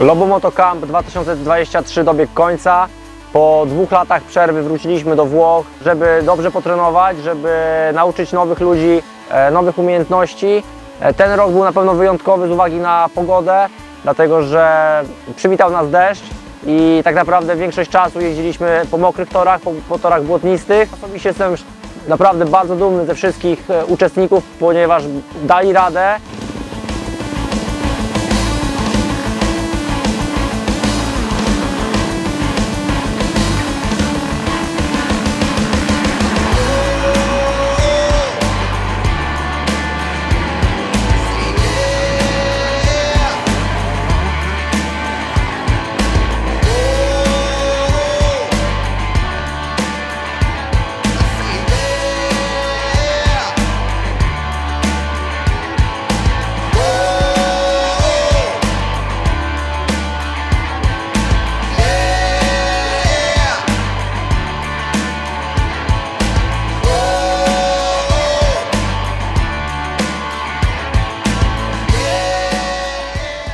Lobomoto Camp 2023 dobiegł końca. Po dwóch latach przerwy wróciliśmy do Włoch, żeby dobrze potrenować, żeby nauczyć nowych ludzi e, nowych umiejętności. E, Ten rok był na pewno wyjątkowy z uwagi na pogodę, dlatego że przywitał nas deszcz i tak naprawdę większość czasu jeździliśmy po mokrych torach, po, po torach błotnistych. Osobiście jestem naprawdę bardzo dumny ze wszystkich e, uczestników, ponieważ dali radę.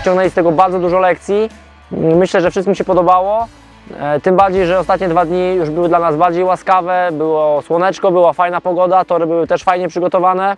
Ciągnęli z tego bardzo dużo lekcji. Myślę, że wszystkim się podobało. E, Tym bardziej, że ostatnie dwa dni już były dla nas bardziej łaskawe. Było słoneczko, była fajna pogoda, tory były też fajnie przygotowane.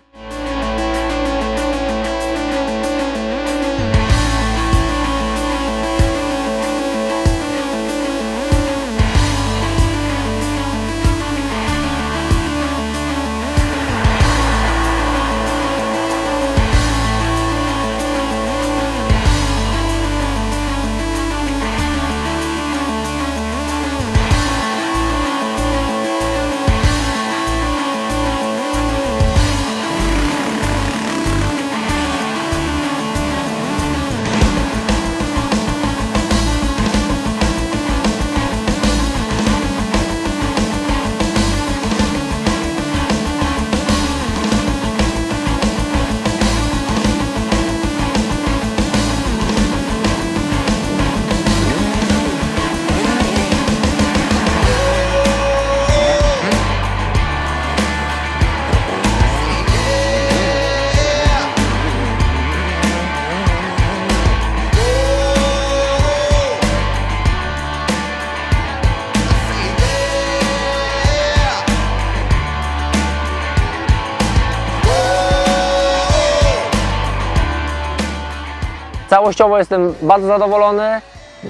Całościowo jestem bardzo zadowolony.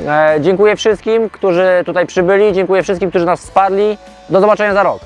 E, Dziękuję wszystkim, którzy tutaj przybyli. Dziękuję wszystkim, którzy nas wsparli. Do zobaczenia za rok.